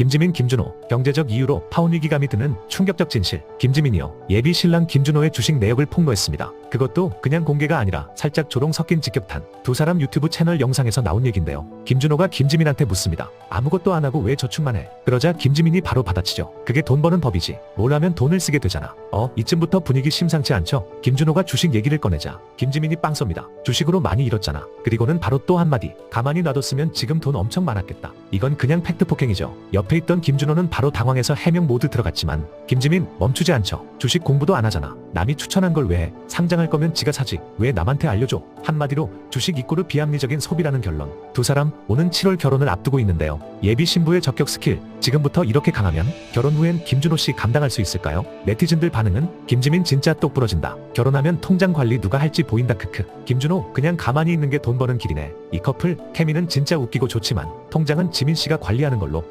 김지민 김준호 경제적 이유로 파혼 위기감이 드는 충격적 진실 김지민이요 예비 신랑 김준호의 주식 내역을 폭로했습니다. 그것도 그냥 공개가 아니라 살짝 조롱 섞인 직격탄 두 사람 유튜브 채널 영상에서 나온 얘긴데요. 김준호가 김지민한테 묻습니다. 아무것도 안 하고 왜 저축만 해? 그러자 김지민이 바로 받아치죠. 그게 돈 버는 법이지. 뭘 하면 돈을 쓰게 되잖아. 어 이쯤부터 분위기 심상치 않죠? 김준호가 주식 얘기를 꺼내자 김지민이 빵 쏩니다. 주식으로 많이 잃었잖아. 그리고는 바로 또 한마디. 가만히 놔뒀으면 지금 돈 엄청 많았겠다. 이건 그냥 팩트 폭행이죠. 옆에 있던 김준호는 바로 당황해서 해명 모드 들어갔지만 김지민 멈추지 않죠. 주식 공부도 안 하잖아. 남이 추천한 걸 왜 해? 상장할 거면 지가 사지. 왜 남한테 알려줘? 한마디로 주식 이꼬르 비합리적인 소비라는 결론. 두 사람 오는 7월 결혼을 앞두고 있는데요. 예비 신부의 적격 스킬 지금부터 이렇게 강하면 결혼 후엔 김준호 씨 감당할 수 있을까요? 네티즌들 반응은 김지민 진짜 똑 부러진다. 결혼하면 통장 관리 누가 할지 보인다 크크. 김준호 그냥 가만히 있는 게 돈 버는 길이네. 이 커플 케미는 진짜 웃기고 좋지만 통장은 지민 씨가 관리하는 걸로